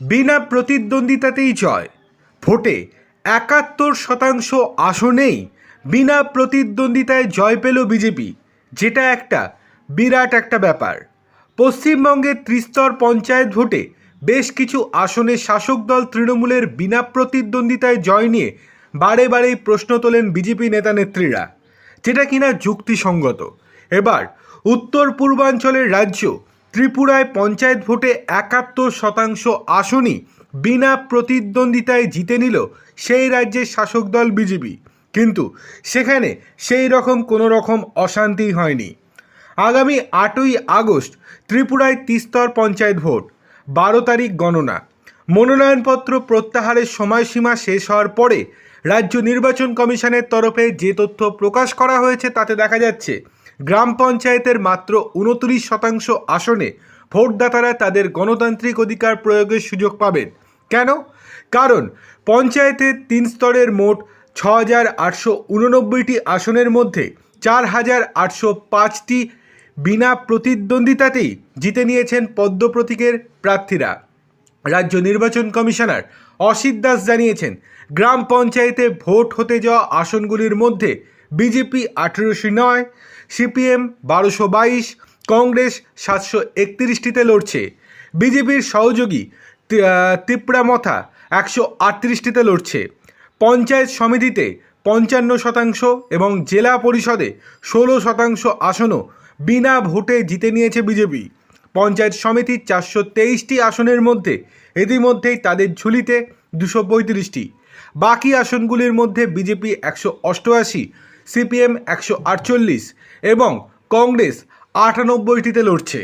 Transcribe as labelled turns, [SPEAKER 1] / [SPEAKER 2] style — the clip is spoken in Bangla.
[SPEAKER 1] বিনা প্রতিদ্বন্দ্বিতাতেই জয়। ভোটে একাত্তর শতাংশ আসনেই বিনা প্রতিদ্বন্দ্বিতায় জয় পেল বিজেপি, যেটা একটা বিরাট একটা ব্যাপার। পশ্চিমবঙ্গের ত্রিস্তর পঞ্চায়েত ভোটে বেশ কিছু আসনে শাসক দল তৃণমূলের বিনা প্রতিদ্বন্দ্বিতায় জয় নিয়ে বারে বারেই প্রশ্ন তোলেন বিজেপি নেতা নেত্রীরা, যেটা কিনা যুক্তিসঙ্গত। এবার উত্তর পূর্বাঞ্চলের রাজ্য ত্রিপুরায় পঞ্চায়েত ভোটে একাত্তর শতাংশ আসনই বিনা প্রতিদ্বন্দ্বিতায় জিতে নিল সেই রাজ্যের শাসক দল বিজেপি। কিন্তু সেখানে সেই রকম কোনো রকম অশান্তি হয়নি। আগামী আটই আগস্ট ত্রিপুরায় তিস্তর পঞ্চায়েত ভোট, বারো তারিখ গণনা। মনোনয়নপত্র প্রত্যাহারের সময়সীমা শেষ হওয়ার পরে রাজ্য নির্বাচন কমিশনের তরফে যে তথ্য প্রকাশ করা হয়েছে তাতে দেখা যাচ্ছে গ্রাম পঞ্চায়েতের মাত্র উনত্রিশ শতাংশ আসনে ভোটদাতারা তাদের গণতান্ত্রিক অধিকার প্রয়োগের সুযোগ পাবেন। কেন? কারণ পঞ্চায়েতের তিন স্তরের মোট ছ হাজার আটশো উননব্বইটি আসনের মধ্যে চার হাজার আটশো পাঁচটি বিনা প্রতিদ্বন্দ্বিতাতেই জিতে নিয়েছেন পদ্ম প্রতীকের প্রার্থীরা। রাজ্য নির্বাচন কমিশনার অসিত দাস জানিয়েছেন, গ্রাম পঞ্চায়েতে ভোট হতে যাওয়া আসনগুলির মধ্যে বিজেপি আঠেরোশো নয়, সিপিএম বারোশো বাইশ, কংগ্রেস সাতশো একত্রিশটিতে লড়ছে। বিজেপির সহযোগী তিপ্রামথা একশো আটত্রিশটিতে লড়ছে। পঞ্চায়েত সমিতিতে পঞ্চান্ন শতাংশ এবং জেলা পরিষদে ষোলো শতাংশ আসনও বিনা ভোটে জিতে নিয়েছে বিজেপি। পঞ্চায়েত সমিতির চারশো তেইশটি আসনের মধ্যে ইতিমধ্যেই তাদের ঝুলিতে দুশো পঁয়ত্রিশটি। বাকি আসনগুলির মধ্যে বিজেপি একশো অষ্টআশি সিপিএম একশো আটচল্লিশ এবং কংগ্রেস আটানব্বইটিতে লড়ছে।